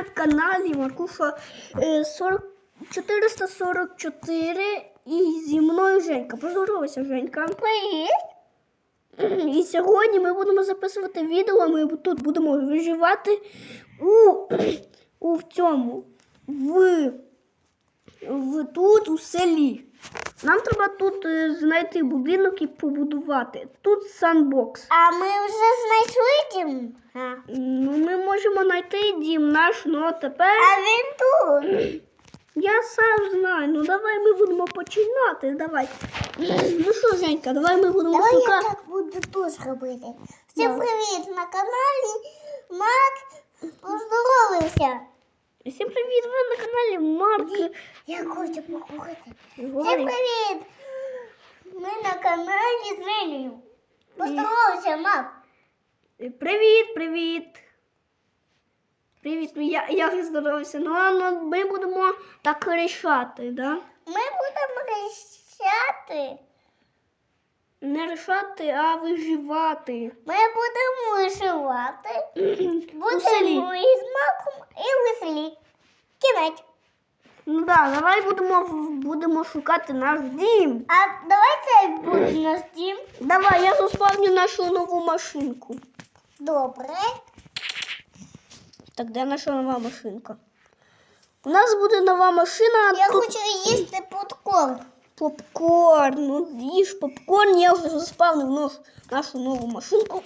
на каналі Маркуша е, 40, 444 і зі мною Женька. Поздоровайся, Женька. Привіт. І сьогодні ми будемо записувати відео. Ми тут будемо виживати у, у в цьому в, в тут у селі. Нам треба тут е, знайти будинок і побудувати. Тут санбокс. А ми вже знайшли дім. А, Ну, ми можемо знайти дім наш, ну а тепер. а він тут. Я сам знаю. Ну давай ми будемо починати. Давай. Ну що, Женька, давай ми будемо Давай я так буду теж робити. Всім привіт на каналі Мак. Поздоровався. Всім привіт! Ви на каналі Марк. Я хочу поговорити. Всім привіт. Ми на каналі з Лілією. Поздоровався, Мак. Привіт, привіт. Привіт, я, я вже здоровався. Ну, а ну, ми будемо так рішати, да? Ми будемо рішати. Не рішати, а виживати. Ми будемо селі. Будемо із маком і в селі. Кінець. Ну да, давай будемо, будемо шукати наш дім. А давай це буде наш дім. Давай, я заспавню нашу нову машинку. Добре. Так, де наша нова машинка? У нас буде нова машина. Я тут хочу їсти попкорн. Попкорн. Ну, їж попкорн, я вже заспавнив наш, нашу нову машинку.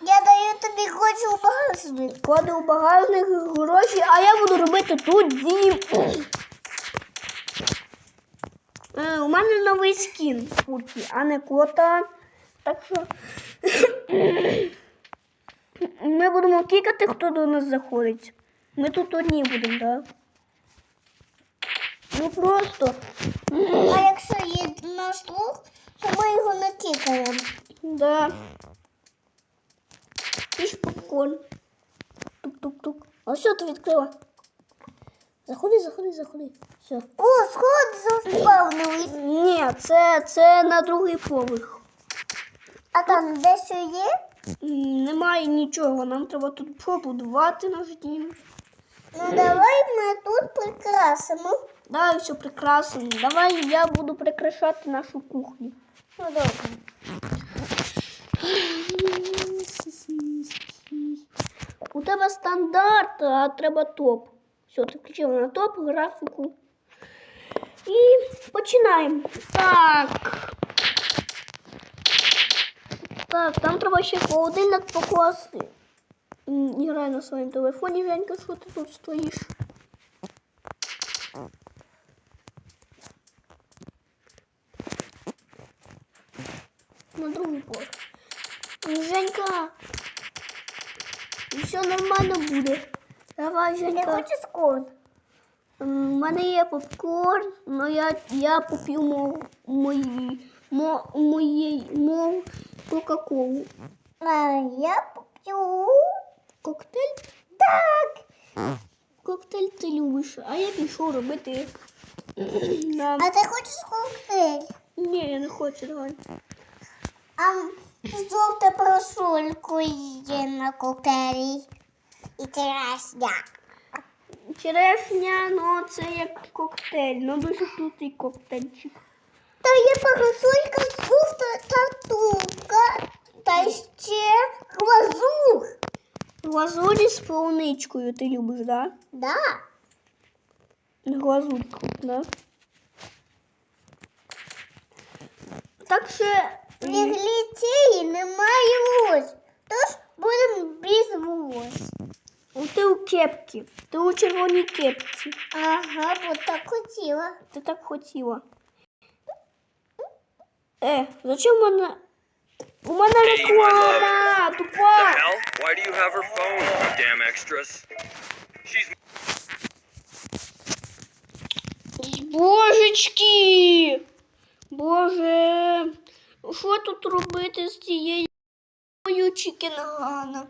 Я даю тобі хочу в багажник. Кладу у багажник гроші, а я буду робити тут дім. Е, у мене новий скін курки, а не кота. Так що ми будемо кікати, хто до нас заходить. Ми тут одні будемо, так? Ну просто. А якщо є наш слух, то ми його не тікаємо. Да. Піш попкорн. Тук-тук-тук. А що ти відкрила? Заходи, заходи, заходи. Все. О, сход заспавнились. Ні, це, це на другий поверх. А там дещо є? М, Немає нічого. Нам треба тут побудувати наш дім. Ну давай ми тут прикрасимо. Давай все прекрасно. Давай я буду прикрашати нашу кухню. Ну добре. У тебе стандарт, а треба топ. Все, ти включила на топ графіку. І починаємо. Так. Так, там треба ще холодильник покласти. М, на своєму телефоні, Женька, що ти тут стоїш? На. Женька, все нормально буде. Давай, Я Женька. хочу скон. У мене є попкорн, але я, я поп'ю мов, мої, мо, моєї, мов Кока-Колу. А я поп'ю. Коктейль? Так. Коктейль ти любиш, а я пішов робити. А ти хочеш коктейль? Ні, я не хочу, давай. А жовта парасольку є на коктейлі. І черешня. Черешня, ну це як коктейль, ну дуже крутий коктейльчик. Та є парасолька жовта татука. Та ще глазур. Глазурі з полуничкою ти любиш, да? Да. Глазурку, да? Так ще В ліцеї немає волос. Тож будемо без волос. Ну, ти у кепці. Ти у червоній кепці. Ага, бо так хотіла. Ти так хотіла. Е, зачем у мене. У мене реклама! The Тупа! hell? Why do you have her phone, you damn extras? She's Божечки! Боже! Що тут робити з цією чікенгана?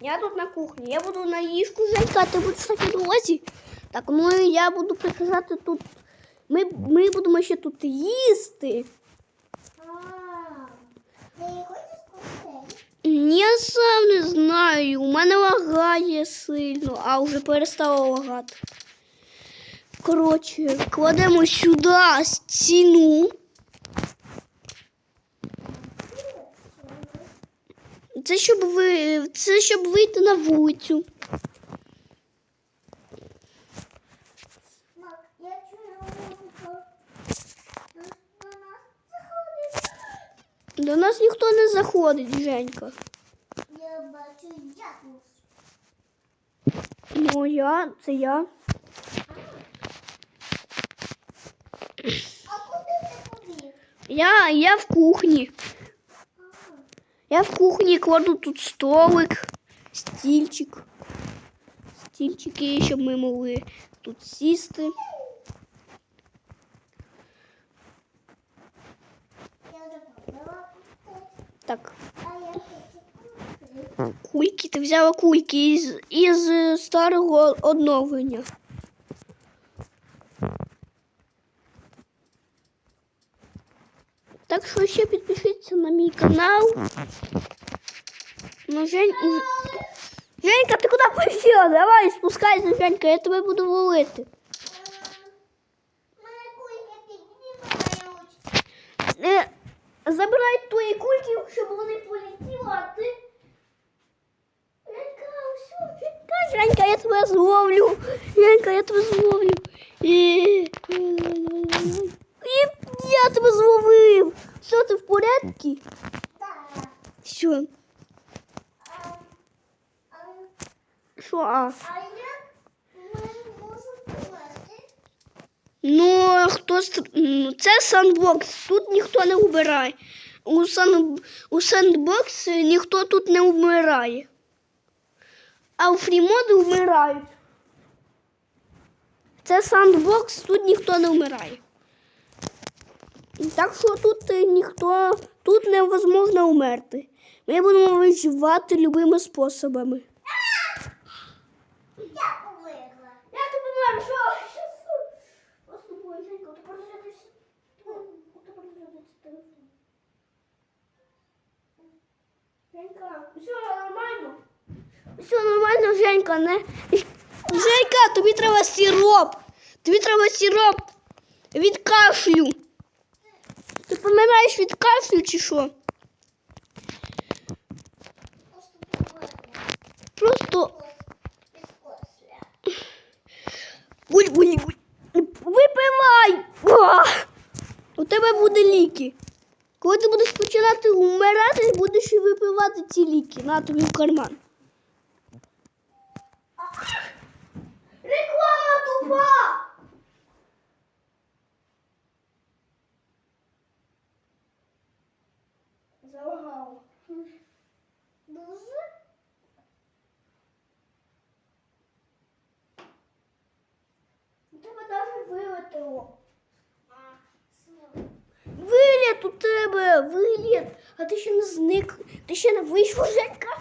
Я тут на кухні. Я буду на їжку а будеш на підлозі. Так, ну я буду прикрашати тут. Ми, ми будемо ще тут їсти. Я сам знаю, у мене лагає сильно, а вже перестало лагати. Коротше, кладемо сюди стіну. Це щоб ви. Це щоб вийти на вулицю. Я. До нас ніхто не заходить, Женька. Я бачу якус. Ну, я, це я. А куди ти побіг? Я, я в кухні. Я в кухні кладу тут столик, стільчик. Стільчики, щоб ми могли тут куди. Так, кульки. Ти взяла кульки із, із старого одновлення. ще підпишіться на мій канал. Ну, Жень... Женька, ти куди пішла? Давай спускайся, Женька, я тебе буду ловити. Мене кульки піднімають. Е, забирай твої кульки, щоб вони полетіли, а ти. Женька, все, Женька, Женька, я тебе зловлю. Женька, я тебе зловлю. І... Я тебе зловив. Все, ти в порядку? Так. А, Що, а? як ми можемо? Ну, хто ну, це сандбокс. Тут ніхто не вбирає. У, сан... у сандбокс ніхто тут не вмирає. А у фрімоди вмирають. Це сандбокс, тут ніхто не вмирає. Так що тут е, ніхто, тут невозможно вмерти. Ми будемо виживати любими способами. Все нормально? Все нормально, Женька, не? Женька, тобі треба сироп. Тобі треба сироп від кашлю. Помираєш від кашлю чи що? Просто. Просто Без Випивай! У тебе буде ліки. Коли ти будеш починати вмирати, будеш і випивати ці ліки. На тобі в карман. Виліт у тебе, виліт. А ти ще не зник, ти ще не вийшов, Женька.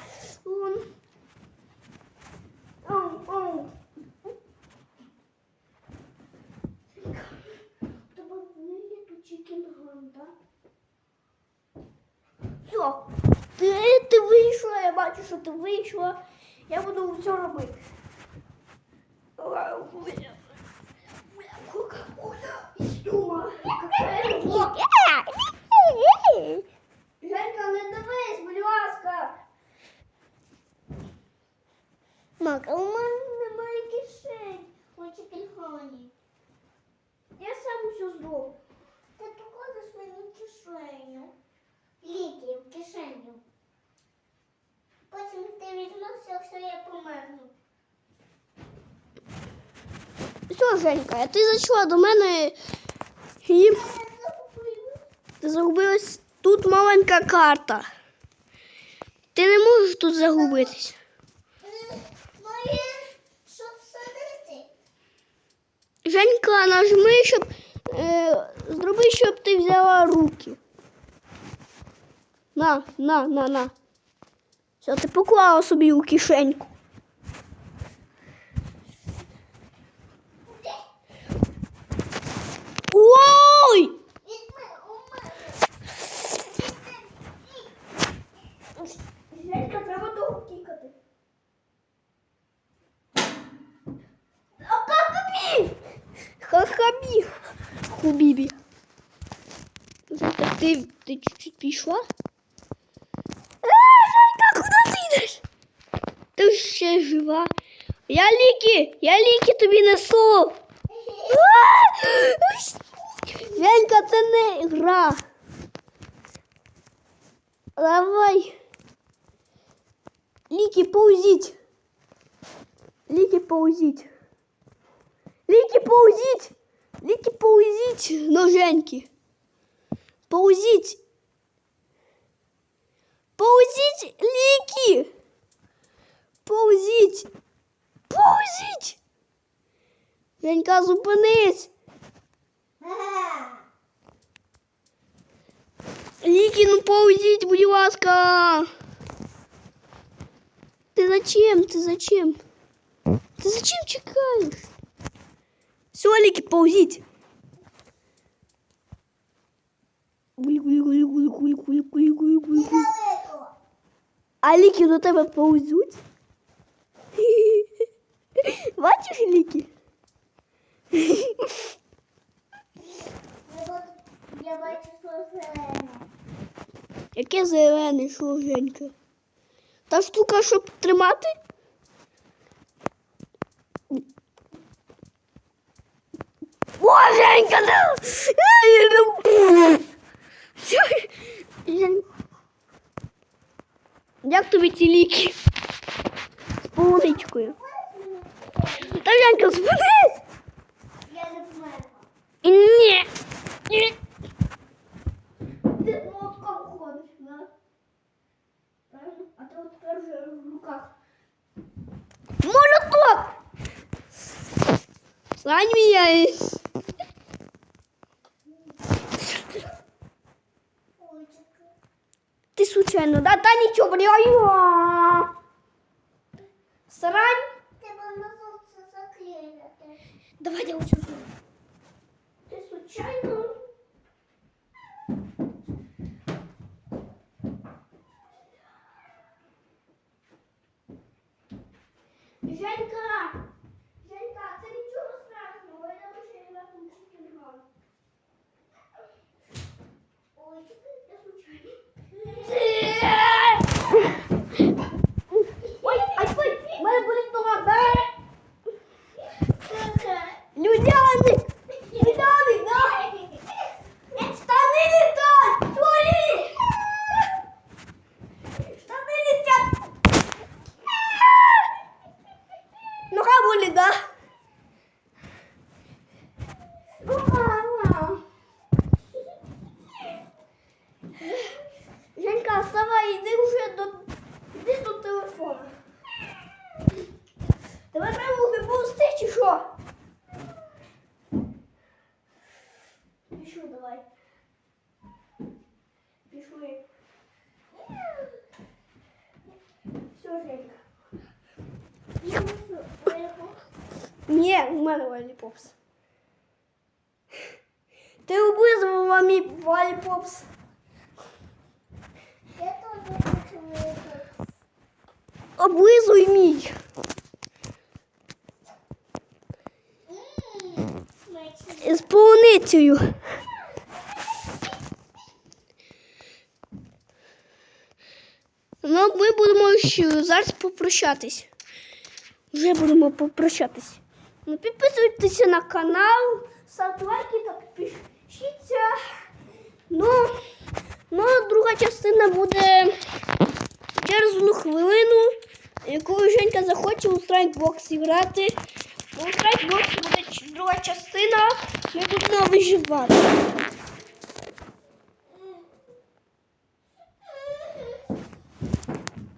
Все, ти, ти вийшла, я бачу, що ти вийшла. Я буду все робити. Какая Женька, не дивись, будь ласка. Мак, а у мене немає кишень. Хочу кільхані. Я сам все зроблю. Ти покладеш мені кишеню. Ліки в кишеню. Потім ти візьмешся, якщо я померну. Все, Женька, а ти зайшла до мене і загубилась. Тут маленька карта. Ти не можеш тут загубитись. Женька, нажми, щоб е, зроби, щоб ти взяла руки. На, на, на, на. Все, ти поклала собі у кишеньку. Хахабі. Хубібі. Жека, ти, ти чуть-чуть пішла? Е, Жека, куди ти йдеш? Ти ще жива. Я ліки, я ліки тобі несу. А! Женька, це не гра. Давай. Ліки, повзіть. Ліки, повзіть. Ліки, повзіть. Ну, типа, Дайте поузить ноженьки. Поузить. паузить, Лики паузить, паузить, Женька, зупинись. Лики ну паузить, будь ласка. Ты зачем? Ты зачем? Ты зачем чекаешь? Солики, ползіть. А ліки до ну тебе повзуть. Бачиш ліки? Я бачу, що зелене. Яке зелене, що Женька? Та штука, щоб тримати? Женька! да! Жень- Як тобі ці ліки? З полуничкою. Та Женька, зупинись! Я не померла. Ні. Ні. Ти молотком ходиш, да? Правильно? А ти от тепер вже в руках. Молоток! Сань міняєш. Ти случайно, да? Та нічого, бля. Срань. Треба носок це заклеїти. Давай я учу. Ти случайно. Женька, це нічого страшного, я лише на тумчики грав. Ой, чекай. Я случайно. Ой, ай, ой, в мене болить нога. Дай! Людяник! Людяник, дай! Штани летать! Твої! Штани летять! Нога болить, да? Женька, вставай, іди вже до, іди до телефону. Тебе треба вже повзти чи що? Пішли давай. Пішли. Все, Женька. Ні, у мене лоліпопс. Ти облизувала мій лоліпопс. Я теж хочу вийти. Облизуй мій. З полуницею. Ну, ми будемо зараз попрощатись. Вже будемо попрощатись. Ну, підписуйтеся на канал, ставте лайки та підпишіться. Ну, ну, друга частина буде через одну хвилину, яку Женька захоче у страйкбокс грати. У страйкбокс буде друга частина, ми будемо виживати.